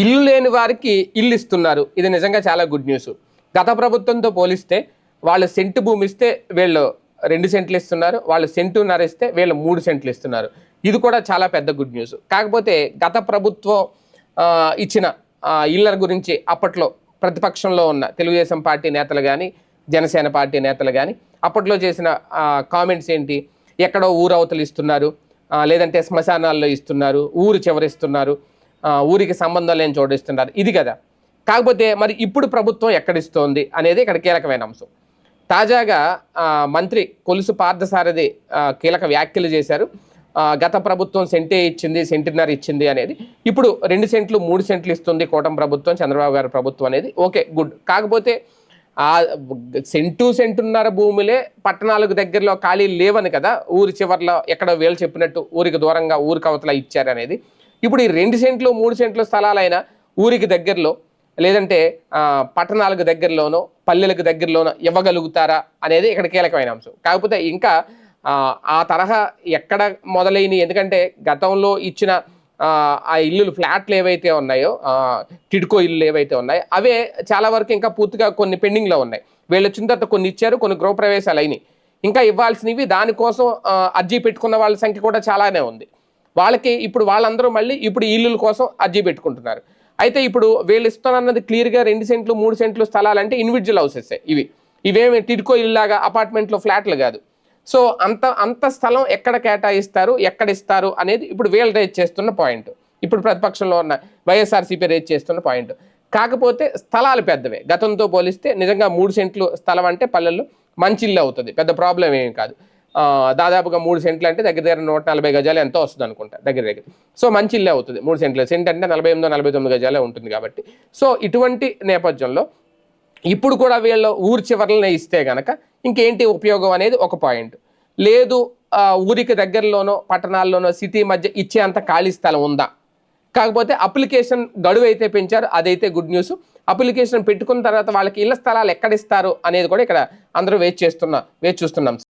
ఇల్లు లేని వారికి ఇల్లు ఇస్తున్నారు. ఇది నిజంగా చాలా గుడ్ న్యూస్. గత ప్రభుత్వంతో పోలిస్తే వాళ్ళు సెంటు భూమి ఇస్తే వీళ్ళు రెండు సెంట్లు ఇస్తున్నారు. వాళ్ళు సెంటున్నర ఇస్తే వీళ్ళు మూడు సెంట్లు ఇస్తున్నారు. ఇది కూడా చాలా పెద్ద గుడ్ న్యూస్. కాకపోతే గత ప్రభుత్వం ఇచ్చిన ఇళ్ళ గురించి అప్పట్లో ప్రతిపక్షంలో ఉన్న తెలుగుదేశం పార్టీ నేతలు కానీ జనసేన పార్టీ నేతలు కానీ అప్పట్లో చేసిన కామెంట్స్ ఏంటి? ఎక్కడో ఊరవతలు ఇస్తున్నారు. లేదంటే శ్మశానాల్లో ఇస్తున్నారు. ఊరు చివరిస్తున్నారు. ఊరికి సంబంధం లేని చోటు ఇస్తున్నారు ఇది కదా కాకపోతే మరి ఇప్పుడు ప్రభుత్వం ఎక్కడిస్తోంది అనేది ఇక్కడ కీలకమైన అంశం. తాజాగా మంత్రి కొలుసు పార్థసారథి కీలక వ్యాఖ్యలు చేశారు. గత ప్రభుత్వం సెంటే ఇచ్చింది సెంటిన్నర ఇచ్చింది అనేది. ఇప్పుడు రెండు సెంట్లు మూడు సెంట్లు ఇస్తుంది కూటమి ప్రభుత్వం చంద్రబాబు గారి ప్రభుత్వం అనేది. Okay good. కాకపోతే ఆ సెంటు సెంటున్నర భూములే పట్టణాలకు దగ్గరలో ఖాళీ లేవని కదా ఊరి చివర్లో ఎక్కడో వేలు చెప్పినట్టు ఊరికి దూరంగా ఊరికి అవతల ఇచ్చారు అనేది ఇప్పుడు ఈ రెండు సెంట్లు మూడు సెంట్లు స్థలాలైనా ఊరికి దగ్గరలో లేదంటే పట్టణాలకు దగ్గరలోనో పల్లెలకు దగ్గరలోనో ఇవ్వగలుగుతారా అనేది ఇక్కడ కీలకమైన అంశం. కాకపోతే ఇంకా ఆ, తరహా ఎక్కడ మొదలైనవి ఎందుకంటే గతంలో ఇచ్చిన ఆ, ఇల్లులు ఫ్లాట్లు ఏవైతే ఉన్నాయో టిడ్కో ఇల్లు ఏవైతే ఉన్నాయో అవే చాలా వరకు ఇంకా పూర్తిగా కొన్ని పెండింగ్లో ఉన్నాయి. వీళ్ళు వచ్చిన తర్వాత కొన్ని ఇచ్చారు కొన్ని గృహప్రవేశాలు అయినాయి. ఇంకా ఇవ్వాల్సినవి దానికోసం అర్జీ పెట్టుకున్న వాళ్ళ సంఖ్య కూడా చాలానే ఉంది. వాళ్ళకి ఇప్పుడు వాళ్ళందరూ మళ్ళీ ఇప్పుడు ఇల్లుల కోసం అర్జీ పెట్టుకుంటున్నారు. అయితే ఇప్పుడు వీళ్ళు ఇస్తానన్నది క్లియర్గా రెండు సెంట్లు మూడు సెంట్లు స్థలాలంటే ఇండివిజువల్ హౌసెస్ ఇవి. ఇవేమి టిడ్కో ఇల్లాగా అపార్ట్మెంట్లో ఫ్లాట్లు కాదు. సో అంత అంత స్థలం ఎక్కడ కేటాయిస్తారు ఎక్కడ ఇస్తారు అనేది ఇప్పుడు వీళ్ళు రేజ్ చేస్తున్న పాయింట్ ఇప్పుడు ప్రతిపక్షంలో ఉన్న వైఎస్ఆర్సీపీ రేజ్ చేస్తున్న పాయింట్ కాకపోతే స్థలాలు పెద్దవే. గతంతో పోలిస్తే నిజంగా మూడు సెంట్లు స్థలం అంటే పల్లెల్లో మంచి ఇల్లు అవుతుంది. పెద్ద ప్రాబ్లం ఏమి కాదు. దాదాపుగా మూడు సెంట్లు అంటే దగ్గర దగ్గర నూట నలభై గజాలు ఎంతో వస్తుంది అనుకుంటా దగ్గర దగ్గర. సో మంచి ఇల్లే అవుతుంది. మూడు సెంట్లు. సెంట్ అంటే నలభై ఎనిమిదో నలభై తొమ్మిది గజాలే ఉంటుంది కాబట్టి. సో ఇటువంటి నేపథ్యంలో ఇప్పుడు కూడా వీళ్ళు ఊరి చివరలనే ఇస్తే గనక ఇంకేంటి ఉపయోగం అనేది ఒక పాయింట్. లేదు ఊరికి దగ్గరలోనో పట్టణాల్లోనో సిటీ మధ్య ఇచ్చే అంత ఖాళీ స్థలం ఉందా? కాకపోతే అప్లికేషన్ గడువు అయితే పెంచారు అదైతే గుడ్ న్యూస్. అప్లికేషన్ పెట్టుకున్న తర్వాత వాళ్ళకి ఇళ్ళ స్థలాలు ఎక్కడ ఇస్తారు అనేది కూడా ఇక్కడ అందరూ వేచి చేస్తున్నా వేచి చూస్తున్నాం.